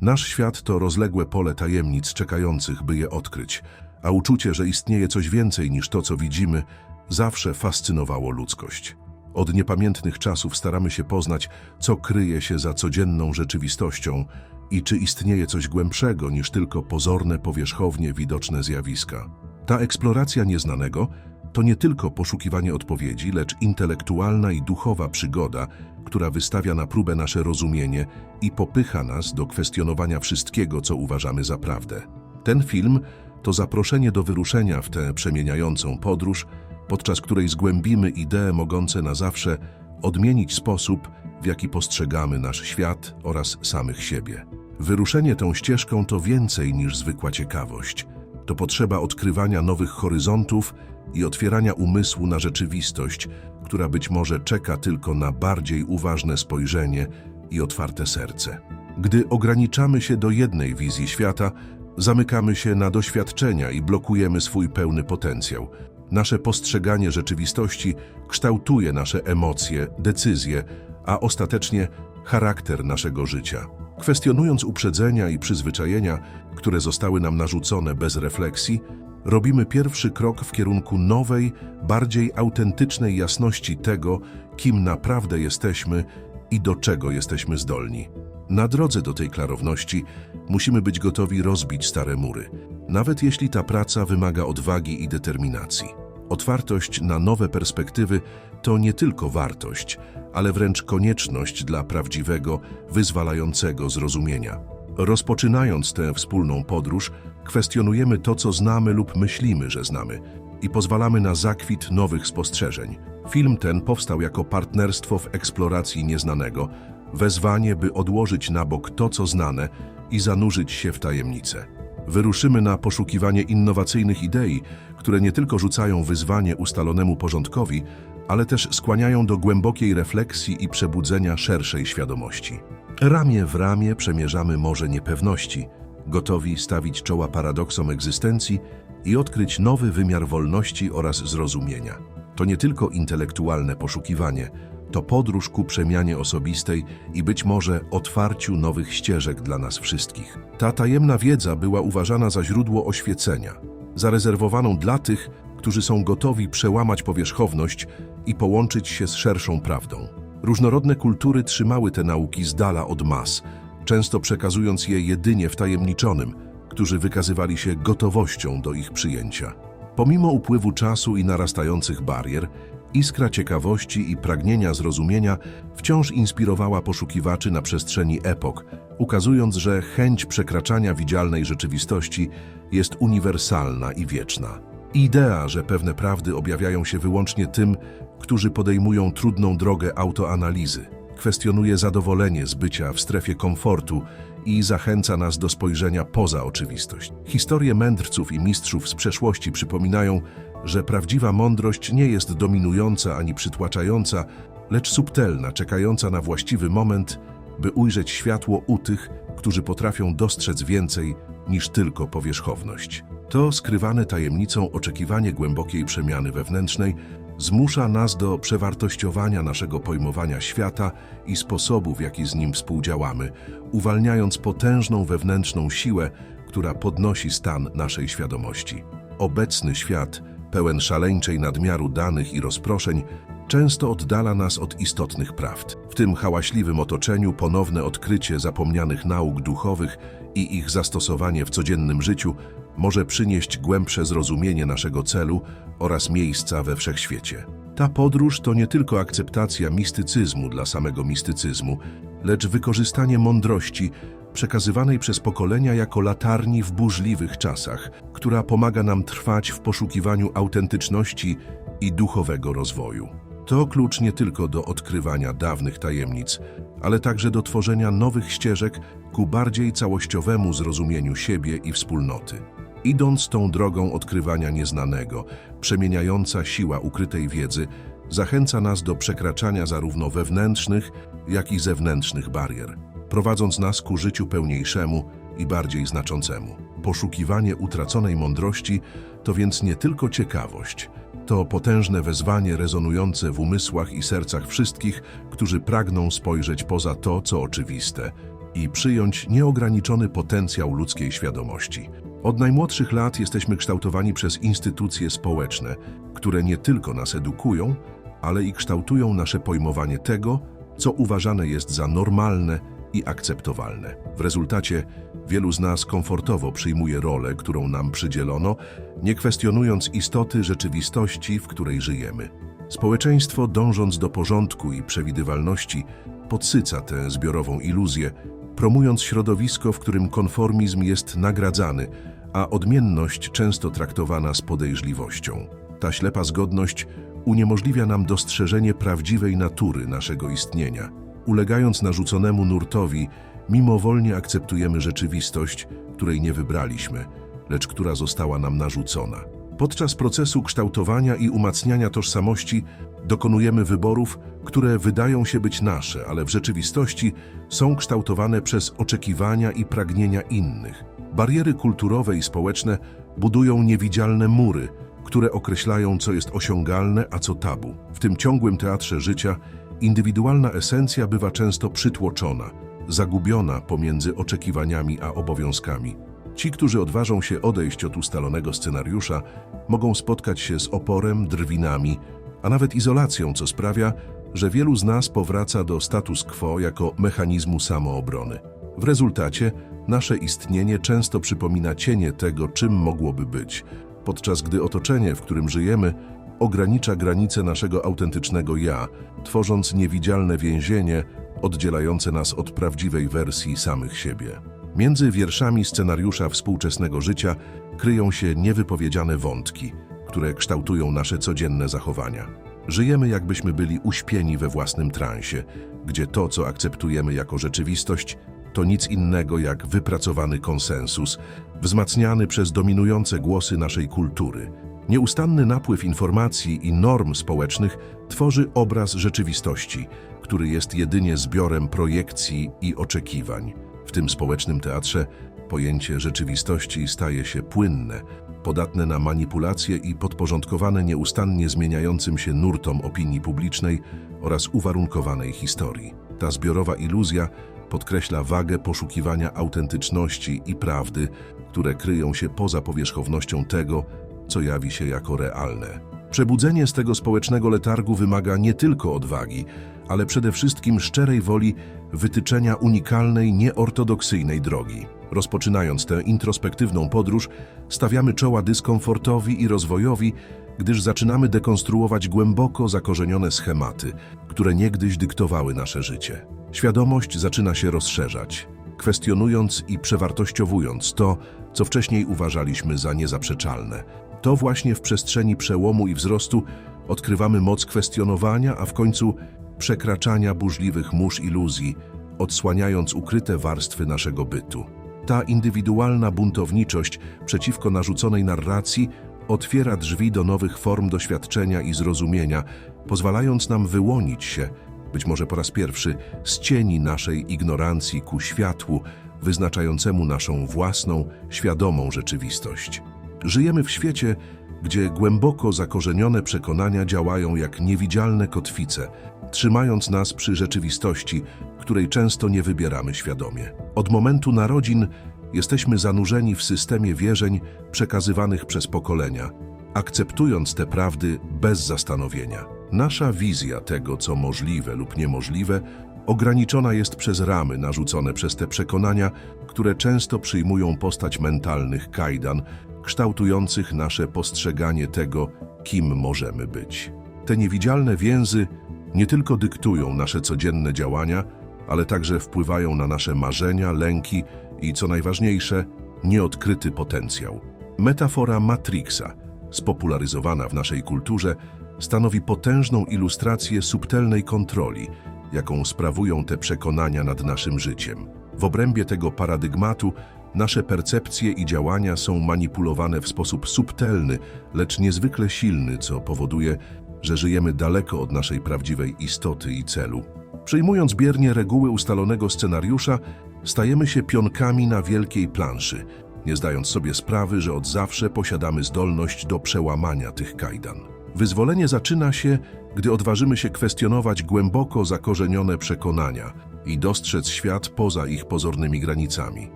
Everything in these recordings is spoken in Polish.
Nasz świat to rozległe pole tajemnic czekających, by je odkryć, a uczucie, że istnieje coś więcej niż to, co widzimy, zawsze fascynowało ludzkość. Od niepamiętnych czasów staramy się poznać, co kryje się za codzienną rzeczywistością i czy istnieje coś głębszego niż tylko pozorne, powierzchownie widoczne zjawiska. Ta eksploracja nieznanego to nie tylko poszukiwanie odpowiedzi, lecz intelektualna i duchowa przygoda, która wystawia na próbę nasze rozumienie i popycha nas do kwestionowania wszystkiego, co uważamy za prawdę. Ten film to zaproszenie do wyruszenia w tę przemieniającą podróż, podczas której zgłębimy idee mogące na zawsze odmienić sposób, w jaki postrzegamy nasz świat oraz samych siebie. Wyruszenie tą ścieżką to więcej niż zwykła ciekawość. To potrzeba odkrywania nowych horyzontów i otwierania umysłu na rzeczywistość, która być może czeka tylko na bardziej uważne spojrzenie i otwarte serce. Gdy ograniczamy się do jednej wizji świata, zamykamy się na doświadczenia i blokujemy swój pełny potencjał. Nasze postrzeganie rzeczywistości kształtuje nasze emocje, decyzje, a ostatecznie charakter naszego życia. Kwestionując uprzedzenia i przyzwyczajenia, które zostały nam narzucone bez refleksji, robimy pierwszy krok w kierunku nowej, bardziej autentycznej jasności tego, kim naprawdę jesteśmy i do czego jesteśmy zdolni. Na drodze do tej klarowności musimy być gotowi rozbić stare mury, nawet jeśli ta praca wymaga odwagi i determinacji. Otwartość na nowe perspektywy to nie tylko wartość, ale wręcz konieczność dla prawdziwego, wyzwalającego zrozumienia. Rozpoczynając tę wspólną podróż, kwestionujemy to, co znamy lub myślimy, że znamy i pozwalamy na zakwit nowych spostrzeżeń. Film ten powstał jako partnerstwo w eksploracji nieznanego, wezwanie, by odłożyć na bok to, co znane i zanurzyć się w tajemnicę. Wyruszymy na poszukiwanie innowacyjnych idei, które nie tylko rzucają wyzwanie ustalonemu porządkowi, ale też skłaniają do głębokiej refleksji i przebudzenia szerszej świadomości. Ramię w ramię przemierzamy morze niepewności, gotowi stawić czoła paradoksom egzystencji i odkryć nowy wymiar wolności oraz zrozumienia. To nie tylko intelektualne poszukiwanie, to podróż ku przemianie osobistej i być może otwarciu nowych ścieżek dla nas wszystkich. Ta tajemna wiedza była uważana za źródło oświecenia, zarezerwowaną dla tych, którzy są gotowi przełamać powierzchowność i połączyć się z szerszą prawdą. Różnorodne kultury trzymały te nauki z dala od mas, często przekazując je jedynie wtajemniczonym, którzy wykazywali się gotowością do ich przyjęcia. Pomimo upływu czasu i narastających barier, iskra ciekawości i pragnienia zrozumienia wciąż inspirowała poszukiwaczy na przestrzeni epok, ukazując, że chęć przekraczania widzialnej rzeczywistości jest uniwersalna i wieczna. Idea, że pewne prawdy objawiają się wyłącznie tym, którzy podejmują trudną drogę autoanalizy, kwestionuje zadowolenie z bycia w strefie komfortu i zachęca nas do spojrzenia poza oczywistość. Historie mędrców i mistrzów z przeszłości przypominają, że prawdziwa mądrość nie jest dominująca ani przytłaczająca, lecz subtelna, czekająca na właściwy moment, by ujrzeć światło u tych, którzy potrafią dostrzec więcej niż tylko powierzchowność. To skrywane tajemnicą oczekiwanie głębokiej przemiany wewnętrznej zmusza nas do przewartościowania naszego pojmowania świata i sposobu, w jaki z nim współdziałamy, uwalniając potężną wewnętrzną siłę, która podnosi stan naszej świadomości. Obecny świat, pełen szaleńczej nadmiaru danych i rozproszeń, często oddala nas od istotnych prawd. W tym hałaśliwym otoczeniu ponowne odkrycie zapomnianych nauk duchowych i ich zastosowanie w codziennym życiu może przynieść głębsze zrozumienie naszego celu oraz miejsca we wszechświecie. Ta podróż to nie tylko akceptacja mistycyzmu dla samego mistycyzmu, lecz wykorzystanie mądrości przekazywanej przez pokolenia jako latarni w burzliwych czasach, która pomaga nam trwać w poszukiwaniu autentyczności i duchowego rozwoju. To klucz nie tylko do odkrywania dawnych tajemnic, ale także do tworzenia nowych ścieżek ku bardziej całościowemu zrozumieniu siebie i wspólnoty. Idąc tą drogą odkrywania nieznanego, przemieniająca siła ukrytej wiedzy zachęca nas do przekraczania zarówno wewnętrznych, jak i zewnętrznych barier, prowadząc nas ku życiu pełniejszemu i bardziej znaczącemu. Poszukiwanie utraconej mądrości to więc nie tylko ciekawość, to potężne wezwanie rezonujące w umysłach i sercach wszystkich, którzy pragną spojrzeć poza to, co oczywiste i przyjąć nieograniczony potencjał ludzkiej świadomości. Od najmłodszych lat jesteśmy kształtowani przez instytucje społeczne, które nie tylko nas edukują, ale i kształtują nasze pojmowanie tego, co uważane jest za normalne i akceptowalne. W rezultacie wielu z nas komfortowo przyjmuje rolę, którą nam przydzielono, nie kwestionując istoty rzeczywistości, w której żyjemy. Społeczeństwo, dążąc do porządku i przewidywalności, podsyca tę zbiorową iluzję, promując środowisko, w którym konformizm jest nagradzany, a odmienność często traktowana z podejrzliwością. Ta ślepa zgodność uniemożliwia nam dostrzeżenie prawdziwej natury naszego istnienia. Ulegając narzuconemu nurtowi, mimowolnie akceptujemy rzeczywistość, której nie wybraliśmy, lecz która została nam narzucona. Podczas procesu kształtowania i umacniania tożsamości dokonujemy wyborów, które wydają się być nasze, ale w rzeczywistości są kształtowane przez oczekiwania i pragnienia innych. Bariery kulturowe i społeczne budują niewidzialne mury, które określają, co jest osiągalne, a co tabu. W tym ciągłym teatrze życia indywidualna esencja bywa często przytłoczona, zagubiona pomiędzy oczekiwaniami a obowiązkami. Ci, którzy odważą się odejść od ustalonego scenariusza, mogą spotkać się z oporem, drwinami, a nawet izolacją, co sprawia, że wielu z nas powraca do status quo jako mechanizmu samoobrony. W rezultacie nasze istnienie często przypomina cienie tego, czym mogłoby być, podczas gdy otoczenie, w którym żyjemy, ogranicza granice naszego autentycznego ja, tworząc niewidzialne więzienie oddzielające nas od prawdziwej wersji samych siebie. Między wierszami scenariusza współczesnego życia kryją się niewypowiedziane wątki, które kształtują nasze codzienne zachowania. Żyjemy jakbyśmy byli uśpieni we własnym transie, gdzie to, co akceptujemy jako rzeczywistość, to nic innego jak wypracowany konsensus, wzmacniany przez dominujące głosy naszej kultury. Nieustanny napływ informacji i norm społecznych tworzy obraz rzeczywistości, który jest jedynie zbiorem projekcji i oczekiwań. W tym społecznym teatrze pojęcie rzeczywistości staje się płynne, podatne na manipulacje i podporządkowane nieustannie zmieniającym się nurtom opinii publicznej oraz uwarunkowanej historii. Ta zbiorowa iluzja podkreśla wagę poszukiwania autentyczności i prawdy, które kryją się poza powierzchownością tego, co jawi się jako realne. Przebudzenie z tego społecznego letargu wymaga nie tylko odwagi, ale przede wszystkim szczerej woli wytyczenia unikalnej, nieortodoksyjnej drogi. Rozpoczynając tę introspektywną podróż, stawiamy czoła dyskomfortowi i rozwojowi, gdyż zaczynamy dekonstruować głęboko zakorzenione schematy, które niegdyś dyktowały nasze życie. Świadomość zaczyna się rozszerzać, kwestionując i przewartościowując to, co wcześniej uważaliśmy za niezaprzeczalne. To właśnie w przestrzeni przełomu i wzrostu odkrywamy moc kwestionowania, a w końcu przekraczania burzliwych mórz iluzji, odsłaniając ukryte warstwy naszego bytu. Ta indywidualna buntowniczość przeciwko narzuconej narracji otwiera drzwi do nowych form doświadczenia i zrozumienia, pozwalając nam wyłonić się, być może po raz pierwszy, z cieni naszej ignorancji ku światłu, wyznaczającemu naszą własną, świadomą rzeczywistość. Żyjemy w świecie, gdzie głęboko zakorzenione przekonania działają jak niewidzialne kotwice, trzymając nas przy rzeczywistości, której często nie wybieramy świadomie. Od momentu narodzin jesteśmy zanurzeni w systemie wierzeń przekazywanych przez pokolenia, akceptując te prawdy bez zastanowienia. Nasza wizja tego, co możliwe lub niemożliwe, ograniczona jest przez ramy narzucone przez te przekonania, które często przyjmują postać mentalnych kajdan, kształtujących nasze postrzeganie tego, kim możemy być. Te niewidzialne więzy nie tylko dyktują nasze codzienne działania, ale także wpływają na nasze marzenia, lęki i, co najważniejsze, nieodkryty potencjał. Metafora Matrixa, spopularyzowana w naszej kulturze, stanowi potężną ilustrację subtelnej kontroli, jaką sprawują te przekonania nad naszym życiem. W obrębie tego paradygmatu nasze percepcje i działania są manipulowane w sposób subtelny, lecz niezwykle silny, co powoduje, że żyjemy daleko od naszej prawdziwej istoty i celu. Przyjmując biernie reguły ustalonego scenariusza, stajemy się pionkami na wielkiej planszy, nie zdając sobie sprawy, że od zawsze posiadamy zdolność do przełamania tych kajdan. Wyzwolenie zaczyna się, gdy odważymy się kwestionować głęboko zakorzenione przekonania i dostrzec świat poza ich pozornymi granicami.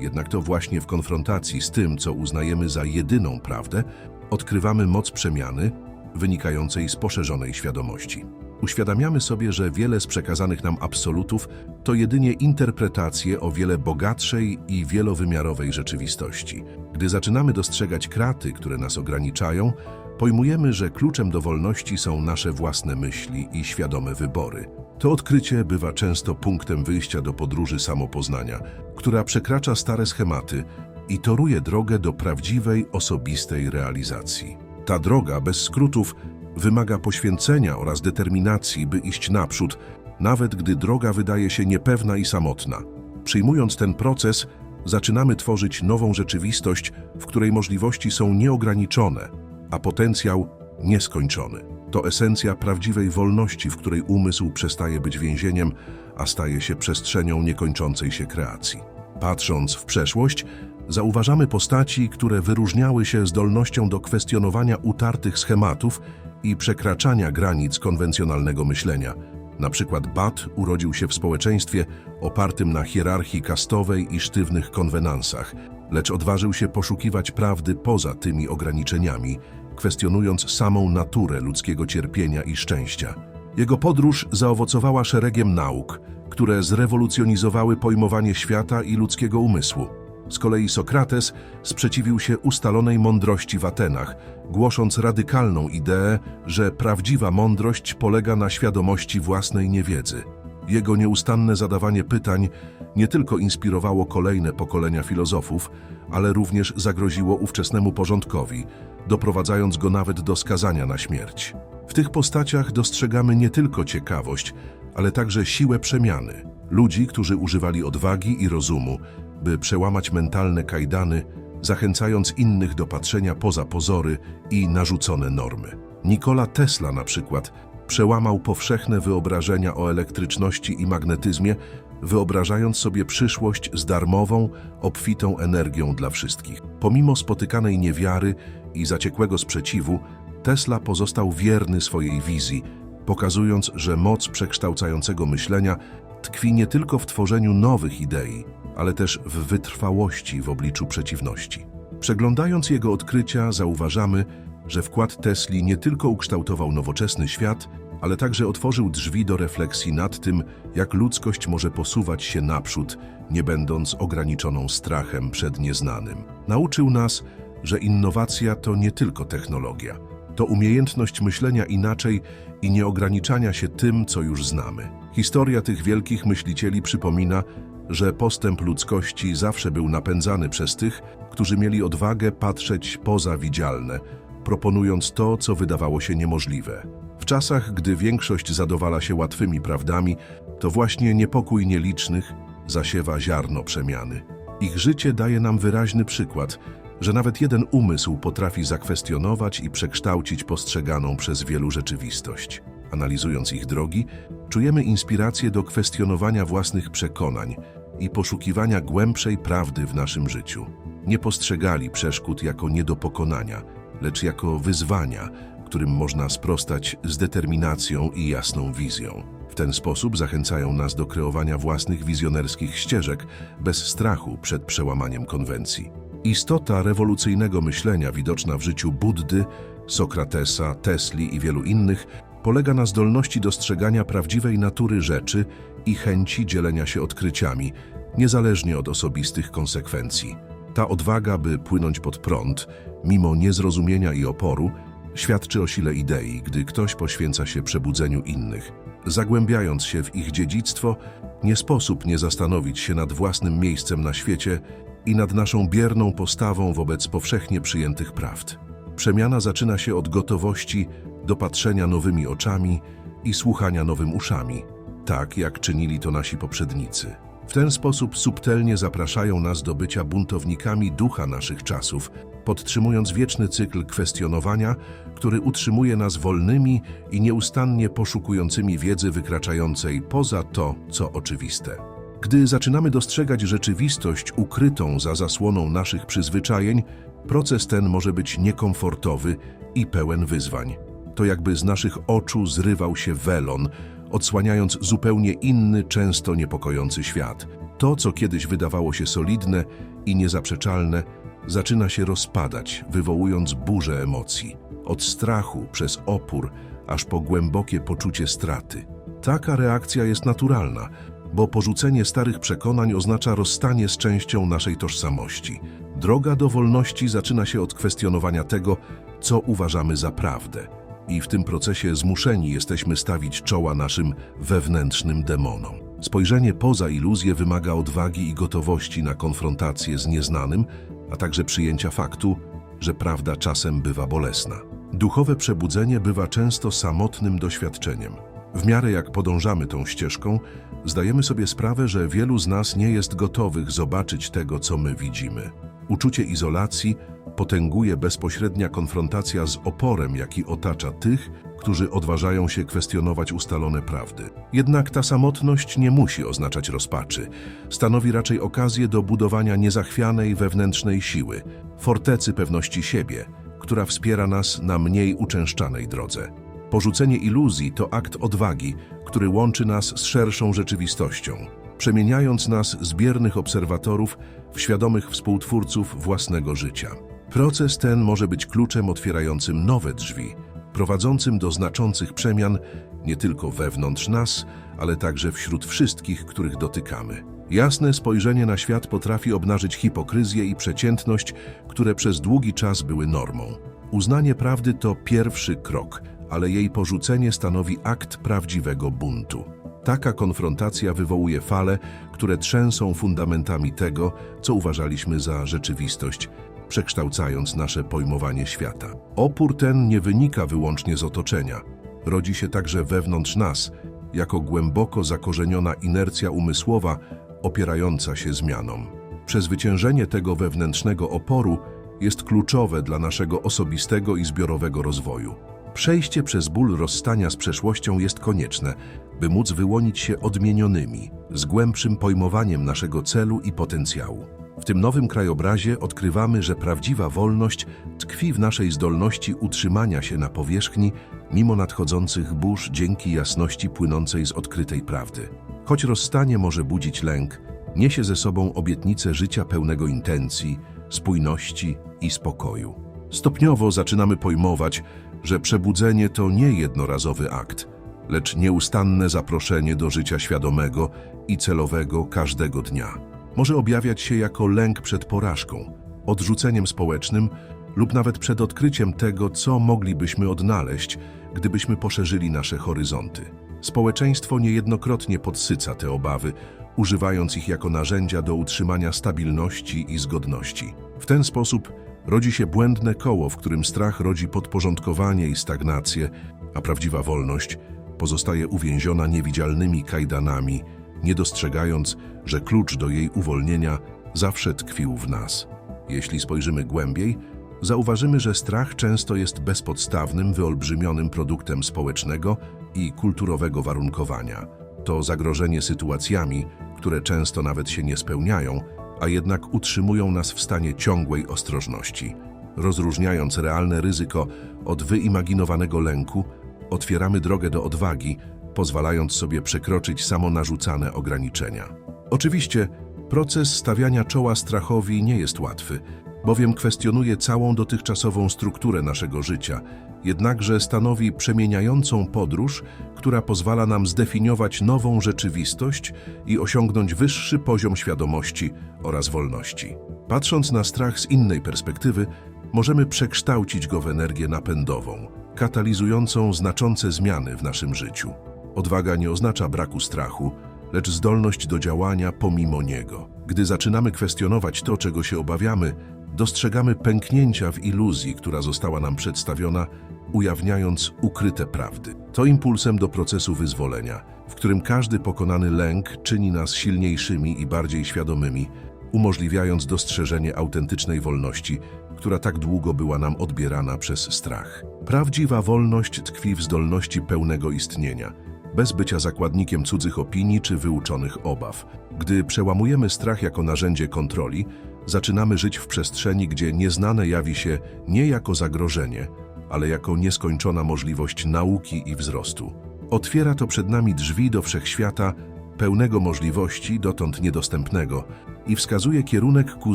Jednak to właśnie w konfrontacji z tym, co uznajemy za jedyną prawdę, odkrywamy moc przemiany wynikającej z poszerzonej świadomości. Uświadamiamy sobie, że wiele z przekazanych nam absolutów to jedynie interpretacje o wiele bogatszej i wielowymiarowej rzeczywistości. Gdy zaczynamy dostrzegać kraty, które nas ograniczają, pojmujemy, że kluczem do wolności są nasze własne myśli i świadome wybory. To odkrycie bywa często punktem wyjścia do podróży samopoznania, która przekracza stare schematy i toruje drogę do prawdziwej, osobistej realizacji. Ta droga, bez skrótów, wymaga poświęcenia oraz determinacji, by iść naprzód, nawet gdy droga wydaje się niepewna i samotna. Przyjmując ten proces, zaczynamy tworzyć nową rzeczywistość, w której możliwości są nieograniczone, a potencjał nieskończony. To esencja prawdziwej wolności, w której umysł przestaje być więzieniem, a staje się przestrzenią niekończącej się kreacji. Patrząc w przeszłość, zauważamy postaci, które wyróżniały się zdolnością do kwestionowania utartych schematów i przekraczania granic konwencjonalnego myślenia. Na przykład Bat urodził się w społeczeństwie opartym na hierarchii kastowej i sztywnych konwenansach, lecz odważył się poszukiwać prawdy poza tymi ograniczeniami, kwestionując samą naturę ludzkiego cierpienia i szczęścia. Jego podróż zaowocowała szeregiem nauk, które zrewolucjonizowały pojmowanie świata i ludzkiego umysłu. Z kolei Sokrates sprzeciwił się ustalonej mądrości w Atenach, głosząc radykalną ideę, że prawdziwa mądrość polega na świadomości własnej niewiedzy. Jego nieustanne zadawanie pytań nie tylko inspirowało kolejne pokolenia filozofów, ale również zagroziło ówczesnemu porządkowi, doprowadzając go nawet do skazania na śmierć. W tych postaciach dostrzegamy nie tylko ciekawość, ale także siłę przemiany. Ludzi, którzy używali odwagi i rozumu, by przełamać mentalne kajdany, zachęcając innych do patrzenia poza pozory i narzucone normy. Nikola Tesla na przykład przełamał powszechne wyobrażenia o elektryczności i magnetyzmie, wyobrażając sobie przyszłość z darmową, obfitą energią dla wszystkich. Pomimo spotykanej niewiary i zaciekłego sprzeciwu, Tesla pozostał wierny swojej wizji, pokazując, że moc przekształcającego myślenia tkwi nie tylko w tworzeniu nowych idei, ale też w wytrwałości w obliczu przeciwności. Przeglądając jego odkrycia, zauważamy, że wkład Tesli nie tylko ukształtował nowoczesny świat, ale także otworzył drzwi do refleksji nad tym, jak ludzkość może posuwać się naprzód, nie będąc ograniczoną strachem przed nieznanym. Nauczył nas, że innowacja to nie tylko technologia, to umiejętność myślenia inaczej i nieograniczania się tym, co już znamy. Historia tych wielkich myślicieli przypomina, że postęp ludzkości zawsze był napędzany przez tych, którzy mieli odwagę patrzeć poza widzialne, proponując to, co wydawało się niemożliwe. W czasach, gdy większość zadowala się łatwymi prawdami, to właśnie niepokój nielicznych zasiewa ziarno przemiany. Ich życie daje nam wyraźny przykład, że nawet jeden umysł potrafi zakwestionować i przekształcić postrzeganą przez wielu rzeczywistość. Analizując ich drogi, czujemy inspirację do kwestionowania własnych przekonań i poszukiwania głębszej prawdy w naszym życiu. Nie postrzegali przeszkód jako nie do pokonania, lecz jako wyzwania, którym można sprostać z determinacją i jasną wizją. W ten sposób zachęcają nas do kreowania własnych wizjonerskich ścieżek bez strachu przed przełamaniem konwencji. Istota rewolucyjnego myślenia widoczna w życiu Buddy, Sokratesa, Tesli i wielu innych polega na zdolności dostrzegania prawdziwej natury rzeczy i chęci dzielenia się odkryciami, niezależnie od osobistych konsekwencji. Ta odwaga, by płynąć pod prąd, mimo niezrozumienia i oporu, świadczy o sile idei, gdy ktoś poświęca się przebudzeniu innych. Zagłębiając się w ich dziedzictwo, nie sposób nie zastanowić się nad własnym miejscem na świecie i nad naszą bierną postawą wobec powszechnie przyjętych prawd. Przemiana zaczyna się od gotowości do patrzenia nowymi oczami i słuchania nowym uszami, tak jak czynili to nasi poprzednicy. W ten sposób subtelnie zapraszają nas do bycia buntownikami ducha naszych czasów, podtrzymując wieczny cykl kwestionowania, który utrzymuje nas wolnymi i nieustannie poszukującymi wiedzy wykraczającej poza to, co oczywiste. Gdy zaczynamy dostrzegać rzeczywistość ukrytą za zasłoną naszych przyzwyczajeń, proces ten może być niekomfortowy i pełen wyzwań. To jakby z naszych oczu zrywał się welon, odsłaniając zupełnie inny, często niepokojący świat. To, co kiedyś wydawało się solidne i niezaprzeczalne, zaczyna się rozpadać, wywołując burzę emocji. Od strachu przez opór, aż po głębokie poczucie straty. Taka reakcja jest naturalna, bo porzucenie starych przekonań oznacza rozstanie z częścią naszej tożsamości. Droga do wolności zaczyna się od kwestionowania tego, co uważamy za prawdę. I w tym procesie zmuszeni jesteśmy stawić czoła naszym wewnętrznym demonom. Spojrzenie poza iluzję wymaga odwagi i gotowości na konfrontację z nieznanym, a także przyjęcia faktu, że prawda czasem bywa bolesna. Duchowe przebudzenie bywa często samotnym doświadczeniem. W miarę jak podążamy tą ścieżką, zdajemy sobie sprawę, że wielu z nas nie jest gotowych zobaczyć tego, co my widzimy. Uczucie izolacji potęguje bezpośrednia konfrontacja z oporem, jaki otacza tych, którzy odważają się kwestionować ustalone prawdy. Jednak ta samotność nie musi oznaczać rozpaczy. Stanowi raczej okazję do budowania niezachwianej wewnętrznej siły, fortecy pewności siebie, która wspiera nas na mniej uczęszczanej drodze. Porzucenie iluzji to akt odwagi, który łączy nas z szerszą rzeczywistością, przemieniając nas z biernych obserwatorów w świadomych współtwórców własnego życia. Proces ten może być kluczem otwierającym nowe drzwi, prowadzącym do znaczących przemian nie tylko wewnątrz nas, ale także wśród wszystkich, których dotykamy. Jasne spojrzenie na świat potrafi obnażyć hipokryzję i przeciętność, które przez długi czas były normą. Uznanie prawdy to pierwszy krok, ale jej porzucenie stanowi akt prawdziwego buntu. Taka konfrontacja wywołuje fale, które trzęsą fundamentami tego, co uważaliśmy za rzeczywistość, przekształcając nasze pojmowanie świata. Opór ten nie wynika wyłącznie z otoczenia. Rodzi się także wewnątrz nas, jako głęboko zakorzeniona inercja umysłowa opierająca się zmianom. Przezwyciężenie tego wewnętrznego oporu jest kluczowe dla naszego osobistego i zbiorowego rozwoju. Przejście przez ból rozstania z przeszłością jest konieczne, by móc wyłonić się odmienionymi, z głębszym pojmowaniem naszego celu i potencjału. W tym nowym krajobrazie odkrywamy, że prawdziwa wolność tkwi w naszej zdolności utrzymania się na powierzchni mimo nadchodzących burz dzięki jasności płynącej z odkrytej prawdy. Choć rozstanie może budzić lęk, niesie ze sobą obietnicę życia pełnego intencji, spójności i spokoju. Stopniowo zaczynamy pojmować, że przebudzenie to nie jednorazowy akt, lecz nieustanne zaproszenie do życia świadomego i celowego każdego dnia. Może objawiać się jako lęk przed porażką, odrzuceniem społecznym lub nawet przed odkryciem tego, co moglibyśmy odnaleźć, gdybyśmy poszerzyli nasze horyzonty. Społeczeństwo niejednokrotnie podsyca te obawy, używając ich jako narzędzia do utrzymania stabilności i zgodności. W ten sposób rodzi się błędne koło, w którym strach rodzi podporządkowanie i stagnację, a prawdziwa wolność pozostaje uwięziona niewidzialnymi kajdanami, nie dostrzegając, że klucz do jej uwolnienia zawsze tkwił w nas. Jeśli spojrzymy głębiej, zauważymy, że strach często jest bezpodstawnym, wyolbrzymionym produktem społecznego i kulturowego warunkowania. To zagrożenie sytuacjami, które często nawet się nie spełniają, a jednak utrzymują nas w stanie ciągłej ostrożności. Rozróżniając realne ryzyko od wyimaginowanego lęku, otwieramy drogę do odwagi, pozwalając sobie przekroczyć samonarzucane ograniczenia. Oczywiście, proces stawiania czoła strachowi nie jest łatwy, bowiem kwestionuje całą dotychczasową strukturę naszego życia, jednakże stanowi przemieniającą podróż, która pozwala nam zdefiniować nową rzeczywistość i osiągnąć wyższy poziom świadomości oraz wolności. Patrząc na strach z innej perspektywy, możemy przekształcić go w energię napędową, katalizującą znaczące zmiany w naszym życiu. Odwaga nie oznacza braku strachu, lecz zdolność do działania pomimo niego. Gdy zaczynamy kwestionować to, czego się obawiamy, dostrzegamy pęknięcia w iluzji, która została nam przedstawiona, ujawniając ukryte prawdy. To impulsem do procesu wyzwolenia, w którym każdy pokonany lęk czyni nas silniejszymi i bardziej świadomymi, umożliwiając dostrzeżenie autentycznej wolności, która tak długo była nam odbierana przez strach. Prawdziwa wolność tkwi w zdolności pełnego istnienia, bez bycia zakładnikiem cudzych opinii czy wyuczonych obaw. Gdy przełamujemy strach jako narzędzie kontroli, zaczynamy żyć w przestrzeni, gdzie nieznane jawi się nie jako zagrożenie, ale jako nieskończona możliwość nauki i wzrostu. Otwiera to przed nami drzwi do wszechświata, pełnego możliwości, dotąd niedostępnego, i wskazuje kierunek ku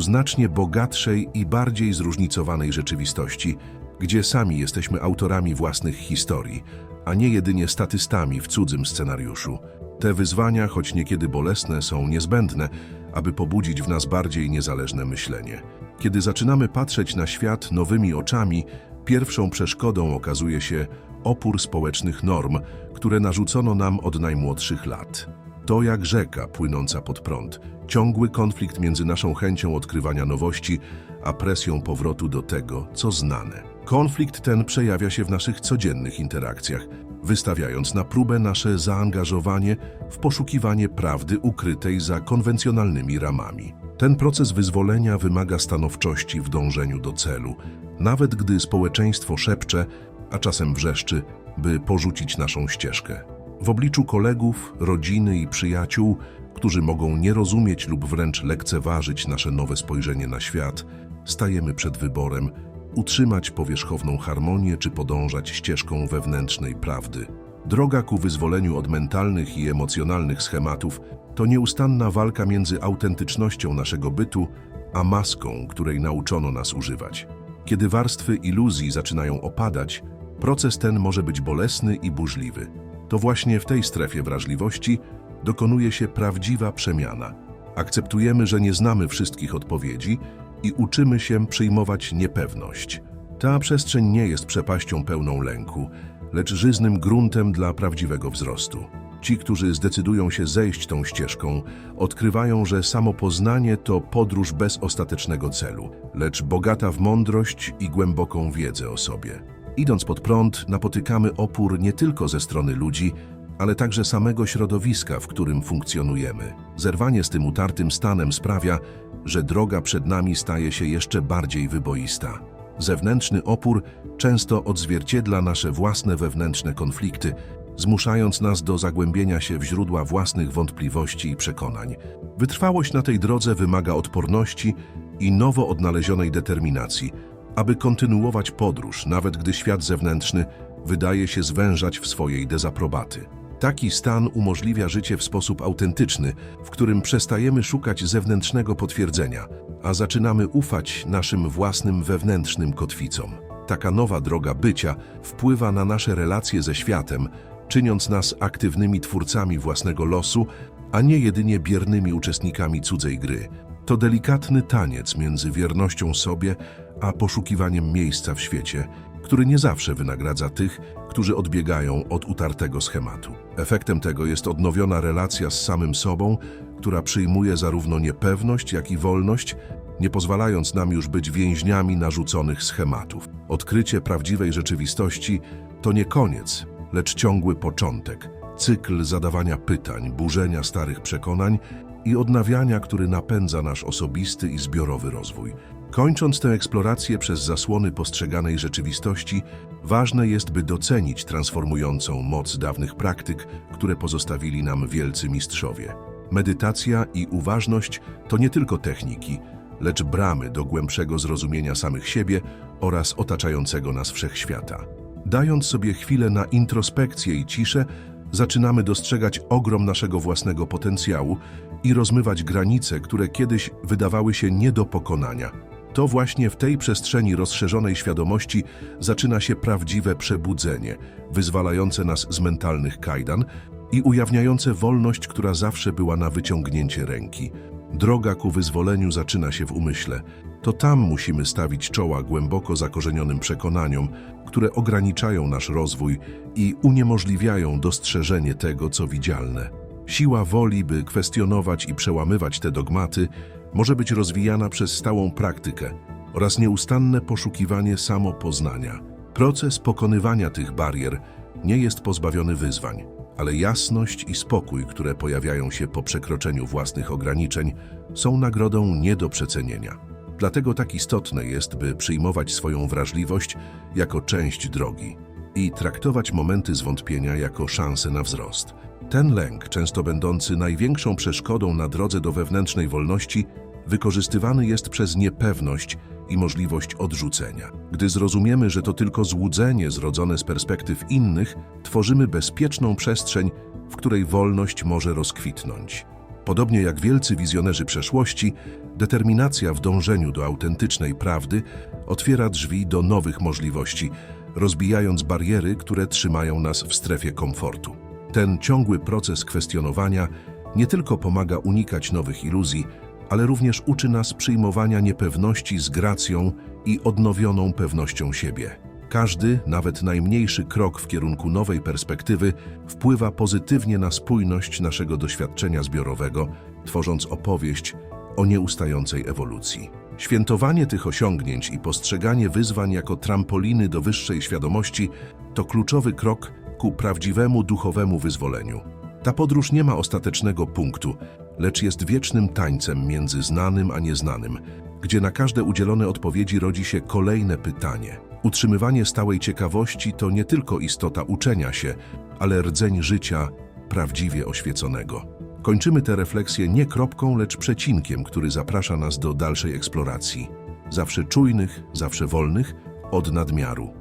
znacznie bogatszej i bardziej zróżnicowanej rzeczywistości, gdzie sami jesteśmy autorami własnych historii, a nie jedynie statystami w cudzym scenariuszu. Te wyzwania, choć niekiedy bolesne, są niezbędne, aby pobudzić w nas bardziej niezależne myślenie. Kiedy zaczynamy patrzeć na świat nowymi oczami, pierwszą przeszkodą okazuje się opór społecznych norm, które narzucono nam od najmłodszych lat. To jak rzeka płynąca pod prąd, ciągły konflikt między naszą chęcią odkrywania nowości, a presją powrotu do tego, co znane. Konflikt ten przejawia się w naszych codziennych interakcjach, wystawiając na próbę nasze zaangażowanie w poszukiwanie prawdy ukrytej za konwencjonalnymi ramami. Ten proces wyzwolenia wymaga stanowczości w dążeniu do celu, nawet gdy społeczeństwo szepcze, a czasem wrzeszczy, by porzucić naszą ścieżkę. W obliczu kolegów, rodziny i przyjaciół, którzy mogą nie rozumieć lub wręcz lekceważyć nasze nowe spojrzenie na świat, stajemy przed wyborem utrzymać powierzchowną harmonię czy podążać ścieżką wewnętrznej prawdy. Droga ku wyzwoleniu od mentalnych i emocjonalnych schematów to nieustanna walka między autentycznością naszego bytu, a maską, której nauczono nas używać. Kiedy warstwy iluzji zaczynają opadać, proces ten może być bolesny i burzliwy. To właśnie w tej strefie wrażliwości dokonuje się prawdziwa przemiana. Akceptujemy, że nie znamy wszystkich odpowiedzi i uczymy się przyjmować niepewność. Ta przestrzeń nie jest przepaścią pełną lęku, lecz żyznym gruntem dla prawdziwego wzrostu. Ci, którzy zdecydują się zejść tą ścieżką, odkrywają, że samopoznanie to podróż bez ostatecznego celu, lecz bogata w mądrość i głęboką wiedzę o sobie. Idąc pod prąd, napotykamy opór nie tylko ze strony ludzi, ale także samego środowiska, w którym funkcjonujemy. Zerwanie z tym utartym stanem sprawia, że droga przed nami staje się jeszcze bardziej wyboista. Zewnętrzny opór często odzwierciedla nasze własne wewnętrzne konflikty, zmuszając nas do zagłębienia się w źródła własnych wątpliwości i przekonań. Wytrwałość na tej drodze wymaga odporności i nowo odnalezionej determinacji, aby kontynuować podróż, nawet gdy świat zewnętrzny wydaje się zwężać w swojej dezaprobaty. Taki stan umożliwia życie w sposób autentyczny, w którym przestajemy szukać zewnętrznego potwierdzenia, a zaczynamy ufać naszym własnym wewnętrznym kotwicom. Taka nowa droga bycia wpływa na nasze relacje ze światem, czyniąc nas aktywnymi twórcami własnego losu, a nie jedynie biernymi uczestnikami cudzej gry. To delikatny taniec między wiernością sobie a poszukiwaniem miejsca w świecie, który nie zawsze wynagradza tych, którzy odbiegają od utartego schematu. Efektem tego jest odnowiona relacja z samym sobą, która przyjmuje zarówno niepewność, jak i wolność, nie pozwalając nam już być więźniami narzuconych schematów. Odkrycie prawdziwej rzeczywistości to nie koniec, lecz ciągły początek, cykl zadawania pytań, burzenia starych przekonań i odnawiania, który napędza nasz osobisty i zbiorowy rozwój. Kończąc tę eksplorację przez zasłony postrzeganej rzeczywistości, ważne jest, by docenić transformującą moc dawnych praktyk, które pozostawili nam wielcy mistrzowie. Medytacja i uważność to nie tylko techniki, lecz bramy do głębszego zrozumienia samych siebie oraz otaczającego nas wszechświata. Dając sobie chwilę na introspekcję i ciszę, zaczynamy dostrzegać ogrom naszego własnego potencjału i rozmywać granice, które kiedyś wydawały się nie do pokonania. To właśnie w tej przestrzeni rozszerzonej świadomości zaczyna się prawdziwe przebudzenie, wyzwalające nas z mentalnych kajdan i ujawniające wolność, która zawsze była na wyciągnięcie ręki. Droga ku wyzwoleniu zaczyna się w umyśle. To tam musimy stawić czoła głęboko zakorzenionym przekonaniom, które ograniczają nasz rozwój i uniemożliwiają dostrzeżenie tego, co widzialne. Siła woli, by kwestionować i przełamywać te dogmaty, może być rozwijana przez stałą praktykę oraz nieustanne poszukiwanie samopoznania. Proces pokonywania tych barier nie jest pozbawiony wyzwań, ale jasność i spokój, które pojawiają się po przekroczeniu własnych ograniczeń, są nagrodą nie do przecenienia. Dlatego tak istotne jest, by przyjmować swoją wrażliwość jako część drogi i traktować momenty zwątpienia jako szansę na wzrost. Ten lęk, często będący największą przeszkodą na drodze do wewnętrznej wolności, wykorzystywany jest przez niepewność i możliwość odrzucenia. Gdy zrozumiemy, że to tylko złudzenie zrodzone z perspektyw innych, tworzymy bezpieczną przestrzeń, w której wolność może rozkwitnąć. Podobnie jak wielcy wizjonerzy przeszłości, determinacja w dążeniu do autentycznej prawdy otwiera drzwi do nowych możliwości, rozbijając bariery, które trzymają nas w strefie komfortu. Ten ciągły proces kwestionowania nie tylko pomaga unikać nowych iluzji, ale również uczy nas przyjmowania niepewności z gracją i odnowioną pewnością siebie. Każdy, nawet najmniejszy krok w kierunku nowej perspektywy wpływa pozytywnie na spójność naszego doświadczenia zbiorowego, tworząc opowieść o nieustającej ewolucji. Świętowanie tych osiągnięć i postrzeganie wyzwań jako trampoliny do wyższej świadomości to kluczowy krok ku prawdziwemu duchowemu wyzwoleniu. Ta podróż nie ma ostatecznego punktu, lecz jest wiecznym tańcem między znanym a nieznanym, gdzie na każde udzielone odpowiedzi rodzi się kolejne pytanie. Utrzymywanie stałej ciekawości to nie tylko istota uczenia się, ale rdzeń życia prawdziwie oświeconego. Kończymy tę refleksję nie kropką, lecz przecinkiem, który zaprasza nas do dalszej eksploracji. Zawsze czujnych, zawsze wolnych, od nadmiaru.